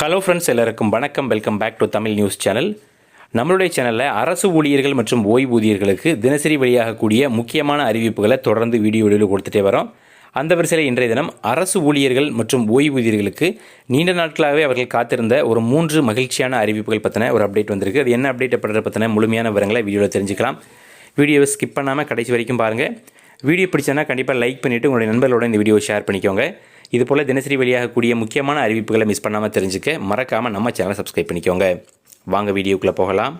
Hello friends எல்லாருக்கும் வணக்கம். Welcome back to Tamil news channel நம்மளுடைய சேனலில் அரசு ஊழியர்கள் மற்றும் ஓய்வூதியர்களுக்கு தினசரி வெளியாகக்கூடிய முக்கியமான அறிவிப்புகளை தொடர்ந்து வீடியோ வீடியோவில் கொடுத்துட்டே வரோம். அந்த வரிசையில் இன்றைய தினம் அரசு ஊழியர்கள் மற்றும் ஓய்வூதியர்களுக்கு நீண்ட நாட்களாகவே அவர்கள் காத்திருந்த ஒரு மூன்று மகிழ்ச்சியான அறிவிப்புகள் பற்றின ஒரு அப்டேட் வந்திருக்கு. அது என்ன அப்டேட் பண்ணுறது பற்றின முழுமையான விவரங்களை வீடியோவில் தெரிஞ்சுக்கலாம். வீடியோவை ஸ்கிப் பண்ணாமல் கடைசி வரைக்கும் பாருங்கள் வீடியோ பிடிச்சதுன்னா கண்டிப்பாக லைக் பண்ணிவிட்டு உங்களுடைய நண்பர்களோட இந்த வீடியோவை ஷேர் பண்ணிக்கோங்க. இது போல் தினசரி வெளியாகக்கூடிய முக்கியமான அறிவிப்புகளை மிஸ் பண்ணாமல் தெரிஞ்சுக்க மறக்காமல் நம்ம சேனலை சப்ஸ்கிரைப் பண்ணிக்கோங்க. வாங்க வீடியோக்குள்ளே போகலாம்.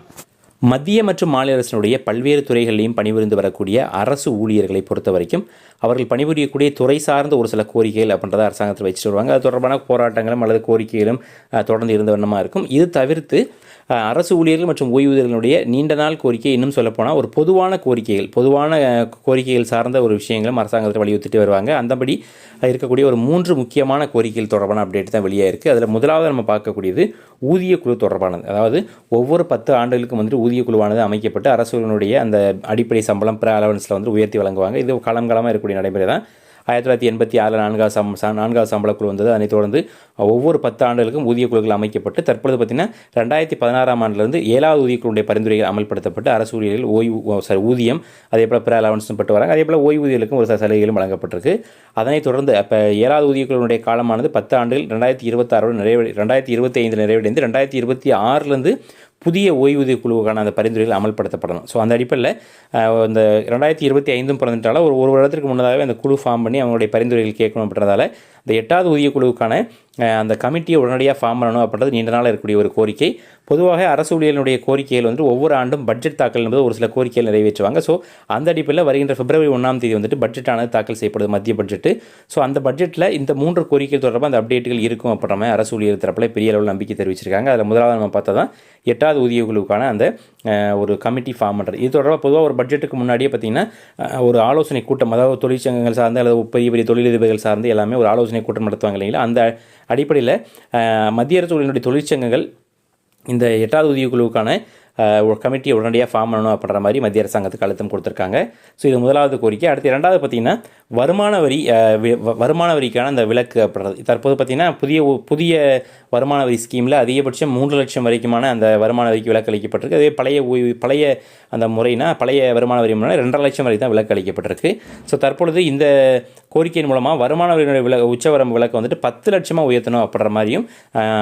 மத்திய மற்றும் மாநில அரசினுடைய பல்வேறு துறைகளிலையும் பணிபுரிந்து வரக்கூடிய அரசு ஊழியர்களை பொறுத்த வரைக்கும் அவர்கள் பணிபுரியக்கூடிய துறை சார்ந்த ஒரு சில கோரிக்கைகள் அப்படின்றத அரசாங்கத்தில் வச்சுட்டு வருவாங்க. அது தொடர்பான போராட்டங்களும் அல்லது கோரிக்கைகளும் தொடர்ந்து இருந்த வண்ணமாக இருக்கும். இது தவிர்த்து அரசு ஊழியர்கள் மற்றும் ஓய்வூதியர்களுடைய நீண்ட நாள் கோரிக்கை இன்னும் சொல்லப்போனால் ஒரு பொதுவான கோரிக்கைகள் பொதுவான கோரிக்கைகள் சார்ந்த ஒரு விஷயங்களும் அரசாங்கத்தில் வலியுறுத்திட்டு வருவாங்க. அந்தபடி இருக்கக்கூடிய ஒரு மூன்று முக்கியமான கோரிக்கைகள் தொடர்பான அப்டேட் தான் வெளியாக இருக்குது அதில் முதலாவது நம்ம பார்க்கக்கூடியது ஊதிய குழு தொடர்பானது. அதாவது ஒவ்வொரு பத்து ஆண்டுகளுக்கும் வந்துட்டு ஊதிய குழுவானது அமைக்கப்பட்டு அரசுகளுடைய அந்த அடிப்படை சம்பளம் பிற அலவன்ஸில் வந்து உயர்த்தி வழங்குவாங்க. இது காலம் காலமாக இருக்கக்கூடிய நடைமுறை தான். ஆயிரத்தி தொள்ளாயிரத்தி எண்பத்தி ஆறில் நான்காவது சம் ச- நான்காவது சம்பள குழு வந்தது. அதனைத் தொடர்ந்து ஒவ்வொரு பத்து ஆண்டுகளுக்கும் ஊதிய குழுக்கள் அமைக்கப்பட்டு தற்பொழுது பார்த்தீங்கன்னா ரெண்டாயிரத்தி பதினாறாம் ஆண்டிலிருந்து ஏழாவது ஊதிய குழுடைய பரிந்துரைகள் அமல்படுத்தப்பட்டு அரசு ஊழியர்கள் ஓய்வு சாரி ஊதியம் அதே போல் பிற அலவன்ஸும் பட்டு வராங்க. அதே போல் ஓய்வூதியர்களுக்கும் ஒரு சில சலுகைகளும் வழங்கப்பட்டிருக்கு. அதனைத் தொடர்ந்து அப்போ ஏழாவது ஊதிய காலமானது பத்து ஆண்டுகள் ரெண்டாயிரத்தி இருபத்தாறோடு நிறைவடை ரெண்டாயிரத்தி இருபத்தி ஐந்து நிறைவடைந்து ரெண்டாயிரத்தி இருபத்தி ஆறுலேருந்து புதிய ஓய்வூதிய குழுவுக்கான அந்த பரிந்துரைகள் அமல்படுத்தப்படணும். ஸோ அந்த அடிப்படையில் இந்த ரெண்டாயிரத்தி இருபத்தி ஐந்தும் பிறந்துட்டால ஒரு ஒரு வருடத்திற்கு முன்னதாகவே அந்த குழு ஃபார்ம் பண்ணி அவங்களுடைய பரிந்துரைகள் கேட்கணும் அப்படின்றதால இந்த எட்டாவது ஊதிய குழுவுக்கான அந்த கமிட்டியை உடனடியாக ஃபார்ம் பண்ணணும் அப்படின்றது நீண்ட நாள் இருக்கக்கூடிய ஒரு கோரிக்கை. பொதுவாக அரசு ஊழியர்களுடைய கோரிக்கைகள் வந்து ஒவ்வொரு ஆண்டும் பட்ஜெட் தாக்கல் என்பது ஒரு சில கோரிக்கைகள் நிறைவேற்றுவாங்க. ஸோ அந்த அடிப்படையில் வருகின்ற பிப்ரவரி ஒன்றாம் தேதி வந்துட்டு பட்ஜெட்டானது தாக்கல் செய்யப்படுது மத்திய பட்ஜெட்டு ஸோ அந்த பட்ஜெட்டில் இந்த மூன்று கோரிக்கை தொடர்பாக அந்த அப்டேட்டுகள் இருக்கும் அப்படின்ற மாதிரி அரசு ஊழியர் தரப்பில் பெரிய அளவில் நம்பிக்கை தெரிவிச்சிருக்காங்க. அதில் முதலாவது நம்ம பார்த்தா தான் எட்டாவது ஊதிய குழுவுக்கான அந்த ஒரு கமிட்டி ஃபார்ம் பண்ணுறது இது தொடர்பாக பொதுவாக ஒரு பட்ஜெட்டுக்கு முன்னாடியே பார்த்தீங்கன்னா ஒரு ஆலோசனை கூட்டம் அதாவது தொழிற்சங்கங்கள் சார்ந்து அல்லது பெரிய பெரிய தொழிலதிபர்கள் சார்ந்து எல்லாமே ஒரு ஆலோசனை கூட்டம் நடத்துவாங்க இல்லைங்களா? அந்த அடிப்படையில் மத்திய அரசு தொழிற்சங்கங்கள் இந்த எட்டாவது உதவிக்குழுவுக்கான குழுவுக்கான ஒரு கமிட்டியை உடனடியாக ஃபார்ம் பண்ணணும் அப்படின்ற மாதிரி மத்திய அரசாங்கத்துக்கு அழுத்தம் கொடுத்துருக்காங்க. ஸோ இது முதலாவது கோரிக்கை. அடுத்து இரண்டாவது பார்த்தீங்கன்னா வருமான வரி வி- வ- வருமான வரிக்கான அந்த விலக்கு அப்படின்றது தற்போது பார்த்தீங்கன்னா புதிய புதிய வருமான வரி ஸ்கீமில் அதிகபட்சம் மூன்று லட்சம் வரைக்குமான அந்த வருமான வரிக்கு விலக்கு அளிக்கப்பட்டிருக்கு. அதே பழைய ஓய்வு பழைய அந்த முறைனா பழைய வருமான வரி முறை ரெண்டரை லட்சம் வரை தான் விலக்கு அளிக்கப்பட்டிருக்கு. ஸோ தற்பொழுது இந்த கோரிக்கையின் மூலமாக வருமான வரியினுடைய வில உச்சவரம்பு விலக்கு வந்துட்டு பத்து லட்சமாக உயர்த்தணும் அப்படின்ற மாதிரியும்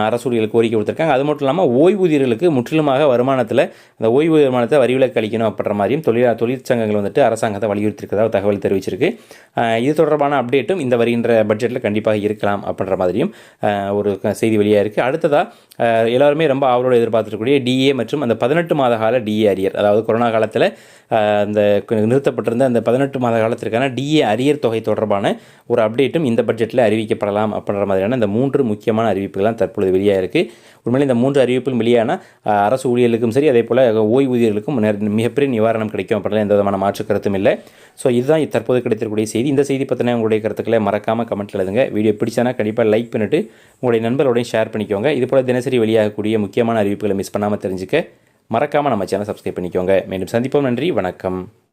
அரசு ஊழியர்கள் கோரிக்கை கொடுத்துருக்காங்க. அது மட்டும் இல்லாமல் ஓய்வூதியர்களுக்கு முற்றிலுமாக வருமானத்தில் அந்த ஓய்வு வருமானத்தை வரி விலக்கு அளிக்கணும் அப்படின்ற மாதிரியும் தொழில் தொழிற்சங்கங்கள் வந்துட்டு அரசாங்கத்தை வலியுறுத்திருக்கிறதா தகவல் தெரிவிச்சிருக்கு. இது தொடர்பான அப்டேட்டும் இந்த வருகின்ற பட்ஜெட்டில் கண்டிப்பாக இருக்கலாம் அப்படின்ற மாதிரியும் ஒரு செய்தி வெளியாக இருக்குது அடுத்ததாக எல்லாருமே ரொம்ப ஆவலோடு எதிர்பார்த்துருக்கக்கூடிய டிஏ மற்றும் அந்த பதினெட்டு மாத கால டிஏ அரியர் அதாவது கொரோனா காலத்தில் அந்த நிறுத்தப்பட்டிருந்த அந்த பதினெட்டு மாத காலத்திற்கான டிஏ அரியர் தொகை தொடர்பான ஒரு அப்டேட்டும் இந்த பட்ஜெட்டில் அறிவிக்கப்படலாம் அப்படின்ற மாதிரியான இந்த மூன்று முக்கியமான அறிவிப்புகள்லாம் தற்பொழுது வெளியாக இருக்குது உண்மையிலே இந்த மூன்று அறிவிப்பும் வெளியான அரசு ஊழியர்களுக்கும் சரி அதே போல் ஓய்வூதியர்களுக்கும் மிகப்பெரிய நிவாரணம் கிடைக்கும் அப்படின்ற எந்த விதமான மாற்று கருத்தும் இல்லை. ஸோ இதுதான் தற்போது கிடைத்திருக்கக்கூடிய செய்தி. இந்த செய்தி பற்றின உங்களுடைய கருத்துக்களை மறக்காமல் கமெண்ட்டில் எழுதுங்க. வீடியோ பிடிச்சானா கண்டிப்பாக லைக் பண்ணிவிட்டு உங்களுடைய நண்பர்களோடையும் ஷேர் பண்ணிக்கோங்க. இது போல் தினசரி வெளியாகக்கூடிய முக்கியமான அறிவிப்புகளை மிஸ் பண்ணாமல் தெரிஞ்சுக்க மறக்காமல் நம்ம சேனல் சப்ஸ்கிரைப் பண்ணிக்கோங்க. மீண்டும் சந்திப்போம். நன்றி. வணக்கம்.